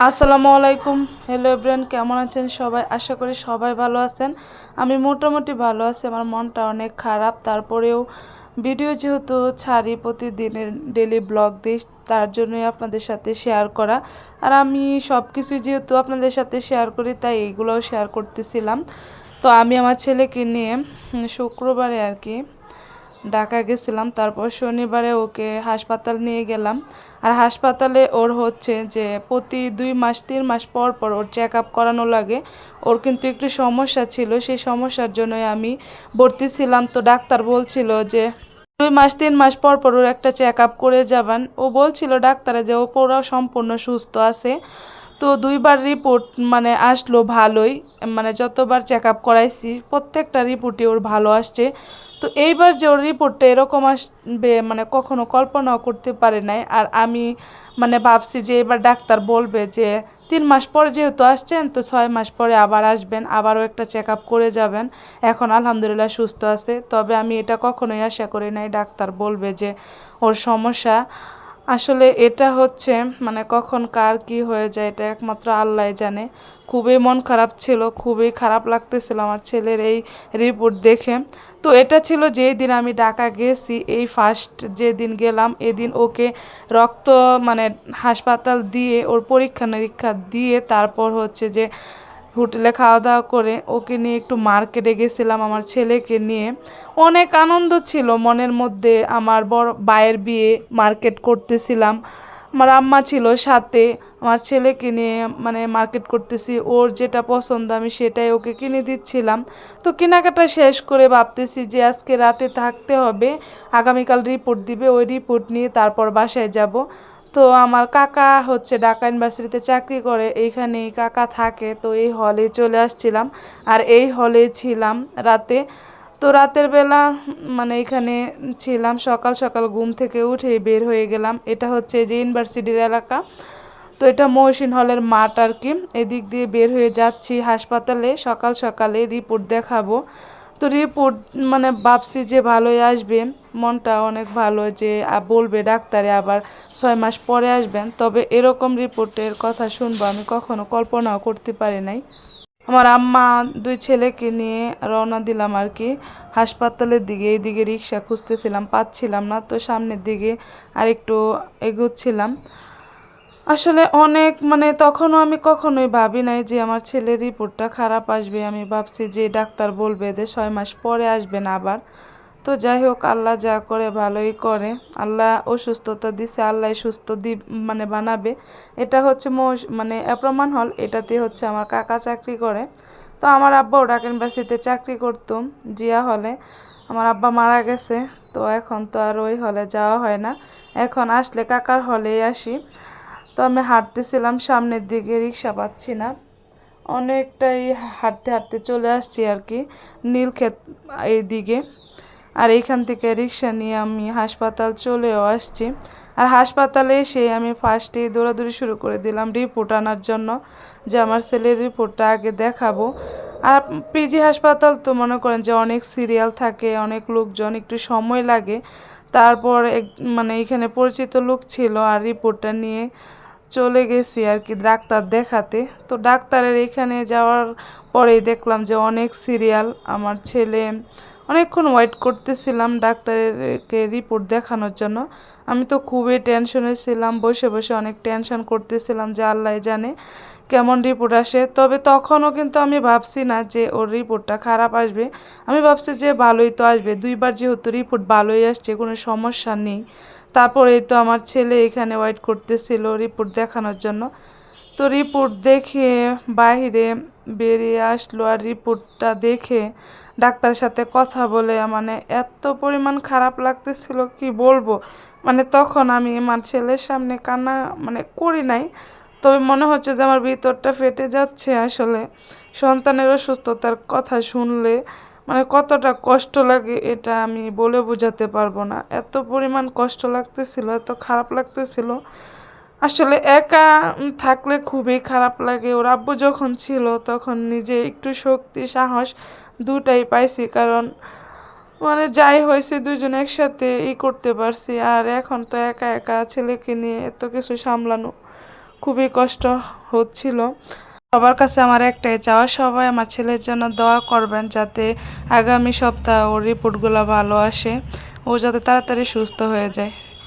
আসসালামু আলাইকুম। Hello everyone কেমন আছেন সবাই? আশা করি সবাই ভালো আছেন। আমি মোটামুটি ভালো আছি, আমার মনটা অনেক খারাপ। তারপরেও ভিডিও যেহেতু ছাড়ি প্রতিদিনের ডেলি ব্লগ দিই, তার জন্যই আপনাদের সাথে শেয়ার করা। আর আমি সব কিছুই যেহেতু আপনাদের সাথে শেয়ার করি, তাই এইগুলোও শেয়ার করতেছিলাম। তো আমি আমার ছেলেকে নিয়ে শুক্রবারে আর কি ঢাকা গেছিলাম, তারপর শনিবারে ওকে হাসপাতাল নিয়ে গেলাম। আর হাসপাতালে ওর হচ্ছে যে প্রতি দুই মাস, তিন মাস পর পর ওর চেক আপ করানো লাগে। ওর কিন্তু একটু সমস্যা ছিল, সেই সমস্যার জন্যই আমি ভর্তি ছিলাম। তো ডাক্তার বলছিল যে দুই মাস, তিন মাস পর পর ওর একটা চেক আপ করে যাবেন। ও বলছিল ডাক্তারে যে ও পুরো সম্পূর্ণ সুস্থ আছে। তো দুইবার রিপোর্ট মানে আসলো ভালোই মানে যতবার চেক আপ করাইছি প্রত্যেকটা রিপোর্টই ওর ভালো আসছে। তো এইবার যে ওর রিপোর্টটা এরকম আসবে মানে কখনো কল্পনাও করতে পারে নাই। আর আমি মানে ভাবছি যে এবার ডাক্তার বলবে যে তিন মাস পরে যেহেতু আসছেন, তো ছয় মাস পরে আবার আসবেন, আবারও একটা চেক আপ করে যাবেন। এখন আলহামদুলিল্লাহ সুস্থ আছে। তবে আমি এটা কখনোই আশা করি নাই, ডাক্তার বলবে যে ওর সমস্যা। আসলে এটা হচ্ছে মানে কখন কার কি হয়ে যায় এটা একমাত্র আল্লাহ জানে। খুবই মন খারাপ ছিল, খুবই খারাপ লাগতেছিল আমার ছেলের এই রিপোর্ট দেখে। তো এটা ছিল যেই দিন আমি ঢাকা গেছি, এই ফার্স্ট যেদিন গেলাম, এদিন ওকে রক্ত মানে হাসপাতাল দিয়ে, ওর পরীক্ষা নিরীক্ষা দিয়ে তারপর হচ্ছে যে হোটেলে খাওয়া দাওয়া করে ওকে নিয়ে একটু মার্কেটে গেছিলাম আমার ছেলেকে নিয়ে। অনেক আনন্দ ছিল, মনের মধ্যে আমার বড় বায়ের বিয়ে মার্কেট করতেছিলাম। আমার আম্মা ছিল সাথে, আমার ছেলেকে নিয়ে মানে মার্কেট করতেছি, ওর যেটা পছন্দ আমি সেটাই ওকে কিনে দিচ্ছিলাম। তো কেনাকাটা শেষ করে ভাবতেছি যে আজকে রাতে থাকতে হবে, আগামীকাল রিপোর্ট দিবে, ওই রিপোর্ট নিয়ে তারপর বাসায় যাব। তো আমার কাকা হচ্ছে ঢাকা ইউনিভার্সিটিতে চাকরি করে এইখানে কাকা থাকে, তো এই হলে চলে আসছিলাম। আর এই হলে ছিলাম রাতে, তো রাতের বেলা মানে এখানে ছিলাম, সকাল সকাল ঘুম থেকে উঠে বের হয়ে গেলাম। এটা হচ্ছে যে ইউনিভার্সিটির এলাকা, তো এটা মহসিন হলের মাঠ আর কি। এদিক দিয়ে বের হয়ে যাচ্ছি হাসপাতালে, সকাল সকালে রিপোর্ট দেখাবো। তো রিপোর্ট মানে ভাবছি যে ভালোই আসবে। মনটা অনেক ভালো যে বলবে ডাক্তারে আবার ছয় মাস পরে আসবেন। তবে এরকম রিপোর্টের কথা শুনব আমি কখনো, কল্পনাও করতে পারি নাই। আমার আম্মা দুই ছেলেকে নিয়ে রওনা দিলাম আর কি। হাসপাতালের দিকে, এইদিকে রিক্সা খুঁজতেছিলাম, পাচ্ছিলাম না। তো সামনের দিকে আর একটু এগোচ্ছিলাম। আসলে অনেক মানে তখনও আমি কখনোই ভাবি নাই যে আমার ছেলের রিপোর্টটা খারাপ আসবে। আমি ভাবছি যে ডাক্তার বলবে যে ছয় মাস পরে আসবেন আবার। তো যাই হোক, আল্লাহ যা করে ভালোই করে। আল্লাহ অসুস্থতা দিছে, আল্লাহ সুস্থ দি মানে বানাবে। এটা হচ্ছে মানে অ্যাপ্রমাণ হল, এটাতে হচ্ছে আমার কাকা চাকরি করে। তো আমার আব্বাও ঢাকা ইউনিভার্সিটিতে চাকরি করতো, জিয়া হলে। আমার আব্বা মারা গেছে, তো এখন তো আর ওই হলে যাওয়া হয় না। এখন আসলে কাকার হলেই আসি। তো আমি হাঁটতেছিলাম, সামনের দিকে রিক্সা পাচ্ছি না। অনেকটাই হাঁটতে হাঁটতে চলে আসছি আর কি নীলক্ষেত এইদিকে। আর এইখান থেকে রিক্সা নিয়ে আমি হাসপাতাল চলেও আসছি। আর হাসপাতালে এসে আমি ফার্স্টেই দৌড়াদৌড়ি শুরু করে দিলাম রিপোর্ট আনার জন্য, যে আমার ছেলের রিপোর্টটা আগে দেখাবো। আর পিজি হাসপাতাল তো মনে করেন যে অনেক সিরিয়াল থাকে, অনেক লোকজন, একটু সময় লাগে। তারপর মানে এখানে পরিচিত লোক ছিল আর রিপোর্টটা নিয়ে চলে গেছি আর কি ডাক্তার দেখাতে। তো ডাক্তারের এখানে যাওয়ার পরেই দেখলাম যে অনেক সিরিয়াল আমার ছেলে অনেকক্ষণ ওয়েট করতেছিলাম ডাক্তারকে রিপোর্ট দেখানোর জন্য। আমি তো খুবই টেনশনে ছিলাম, বসে বসে অনেক টেনশন করতেছিলাম যে আল্লাহ জানে কেমন রিপোর্ট আসে। তবে তখনও কিন্তু আমি ভাবছি না যে ওর রিপোর্টটা খারাপ আসবে। আমি ভাবছি যে ভালোই তো আসবে, দুইবার যেহেতু রিপোর্ট ভালোই আসছে, কোনো সমস্যা নেই। তারপরেই তো আমার ছেলে এখানে ওয়েট করতেছিল রিপোর্ট দেখানোর জন্য। তো রিপোর্ট দেখে বাইরে বেরিয়ে আসলো আর রিপোর্টটা দেখে ডাক্তারের সাথে কথা বলে মানে এত পরিমাণ খারাপ লাগতেছিল, কি বলব? মানে তখন আমি আমার ছেলের সামনে কান্না মানে করি নাই। তবে মনে হচ্ছে যে আমার ভিতরটা ফেটে যাচ্ছে আসলে। সন্তানের অসুস্থতার কথা শুনলে মানে কতটা কষ্ট লাগে এটা আমি বলে বোঝাতে পারব না। এত পরিমাণ কষ্ট লাগতেছিল, এত খারাপ লাগতেছিল। আসলে একা থাকলে খুবই খারাপ লাগে। ওর আব্বু যখন ছিল তখন নিজে একটু শক্তি, সাহস দুটাই পাইছি। কারণ মানে যাই হয়েছে দুজন একসাথে ই করতে পারছি। আর এখন তো একা একা ছেলেকে নিয়ে এত কিছু সামলানো খুবই কষ্ট হচ্ছিল। সবার কাছে আমার একটাই চাওয়া, সবাই আমার ছেলের জন্য দোয়া করবেন যাতে আগামী সপ্তাহ ওর রিপোর্টগুলো ভালো আসে। ও যাতে তাড়াতাড়ি সুস্থ হয়ে যায়।